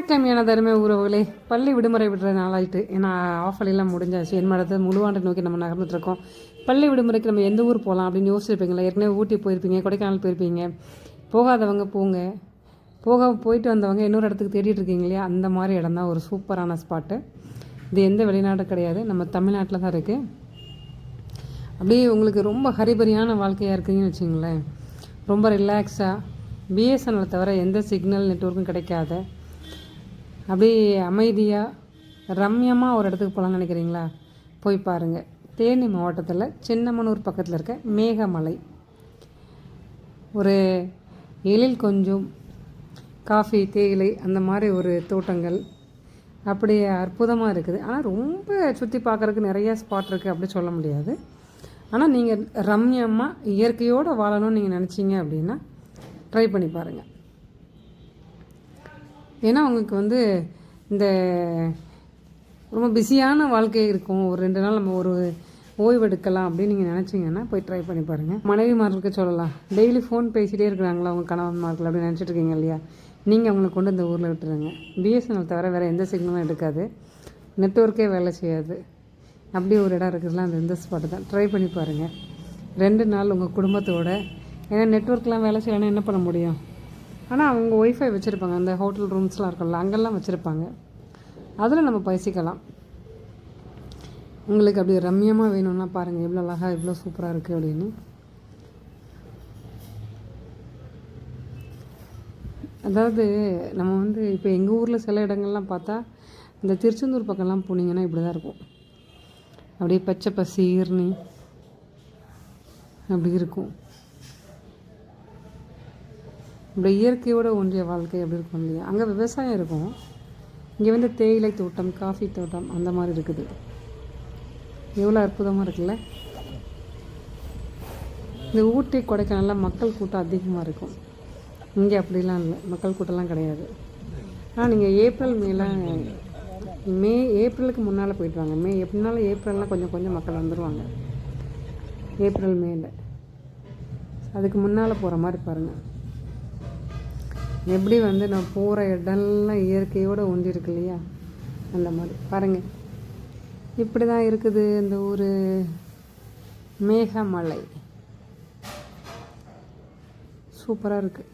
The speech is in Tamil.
வணக்கம் என தருமை உறவுகளே. பள்ளி விடுமுறை விடுற நாளாயிட்டு. ஏன்னா ஆஃப் முடிஞ்சாச்சு. என் மடத்தை முழுவாண்டை நோக்கி நம்ம நகர்ந்துட்டுருக்கோம் பள்ளி விடுமுறைக்கு நம்ம எந்த ஊர் போகலாம் அப்படின்னு யோசிச்சிருப்பீங்களா? ஏற்கனவே ஊட்டி போயிருப்பீங்க கொடைக்கானல் போயிருப்பீங்க. போகாதவங்க போங்க. போக போயிட்டு வந்தவங்க இன்னொரு இடத்துக்கு தேடிட்டு இருக்கீங்க இல்லையா? அந்த மாதிரி இடம் தான் ஒரு சூப்பரான ஸ்பாட்டு. இது எந்த வெளிநாடு கிடையாது. நம்ம தமிழ்நாட்டில் தான் இருக்குது அப்படியே உங்களுக்கு ரொம்ப ஹரிபரியான வாழ்க்கையாக இருக்குதுன்னு வச்சுங்களேன். ரொம்ப ரிலாக்ஸாக பிஎஸ்என்எல் தவிர எந்த சிக்னல் நெட்வொர்க்கும் கிடைக்காத. அப்படியே அமைதியாக ரம்யமாக ஒரு இடத்துக்கு போகலான்னு நினைக்கிறீங்களா? போய் பாருங்கள் தேனி மாவட்டத்தில் சின்னமனூர் பக்கத்தில் இருக்க மேகமலை. ஒரு எழில் கொஞ்சம் காஃபி தேயிலை அந்த மாதிரி ஒரு தோட்டங்கள். அப்படியே அற்புதமாக இருக்குது. ஆனால் ரொம்ப சுற்றி பார்க்குறதுக்கு நிறைய ஸ்பாட் இருக்குது அப்படி சொல்ல முடியாது. ஆனால் நீங்கள் ரம்யமாக இயற்கையோடு வாழணும்னு நீங்கள் நினச்சிங்க அப்படின்னா ட்ரை பண்ணி பாருங்கள் ஏன்னா அவங்களுக்கு வந்து இந்த ரொம்ப பிஸியான வாழ்க்கை இருக்கும். ஒரு ரெண்டு நாள் நம்ம ஒரு ஓய்வு எடுக்கலாம் அப்படின்னு நீங்கள் நினச்சிங்கன்னா போய் ட்ரை பண்ணி பாருங்கள் மனைவிமார்களுக்கு சொல்லலாம். டெய்லி ஃபோன் பேசிகிட்டே இருக்கிறாங்களா அவங்க கணவன்மார்கள் அப்படின்னு நினச்சிட்டு இருக்கீங்க இல்லையா? நீங்கள் அவங்களை கொண்டு இந்த ஊரில் விட்டுருங்க. பிஎஸ்என்எல் தவிர வேறு எந்த சிக்னலும் எடுக்காது. நெட்ஒர்க்கே வேலை செய்யாது. அப்படியே ஒரு இடம் இருக்குதுலாம் அந்த இந்த ஸ்பாட்டு தான். ட்ரை பண்ணி பாருங்கள் ரெண்டு நாள் உங்கள் குடும்பத்தோட. ஏன்னா நெட்ஒர்க்லாம் வேலை செய்யலைன்னா என்ன பண்ண முடியும்? ஆனால் அவங்க ஒய்ஃபை வச்சுருப்பாங்க. அந்த ஹோட்டல் ரூம்ஸ்லாம் இருக்கும்ல அங்கெல்லாம் வச்சுருப்பாங்க. அதில் நம்ம பேசிக்கலாம். உங்களுக்கு அப்படி ரம்யமாக வேணும்னா பாருங்கள் எவ்வளோ அழகாக எவ்வளோ சூப்பராக இருக்குது அப்படின்னு. அதாவது நம்ம வந்து இப்போ எங்கள் ஊரில் சில இடங்கள்லாம் பார்த்தா இந்த திருச்செந்தூர் பக்கம்லாம் போனீங்கன்னா இப்படி தான் இருக்கும். அப்படியே பச்சை பசீர்னு அப்படி இருக்கும். இப்படி இயற்கையோட ஒன்றிய வாழ்க்கை அப்படி இருக்கும் இல்லையா? அங்கே விவசாயம் இருக்கும். இங்கே வந்து தேயிலை தோட்டம் காஃபி தோட்டம் அந்த மாதிரி இருக்குது. எவ்வளோ அற்புதமாக இருக்குல்ல? இந்த ஊட்டி கொடைக்கானலில் மக்கள் கூட்டம் அதிகமாக இருக்கும். இங்கே அப்படிலாம் இல்லை. மக்கள் கூட்டம்லாம் கிடையாது. ஆனால் நீங்கள் ஏப்ரல் மேலாம் மே ஏப்ரலுக்கு முன்னால் போயிட்டு வாங்க. மே எப்படினாலும் ஏப்ரல்லாம் கொஞ்சம் கொஞ்சம் மக்கள் வந்துடுவாங்க ஏப்ரல் மேல. அதுக்கு முன்னால் போகிற மாதிரி பாருங்கள் எப்படி வந்து நான் போகிற இடம்லாம் இயற்கையோடு ஒன்றிருக்கு இல்லையா? அந்த மாதிரி. பாருங்கள் இப்படி தான் இருக்குது இந்த ஊர் மேகமலை. சூப்பராக இருக்குது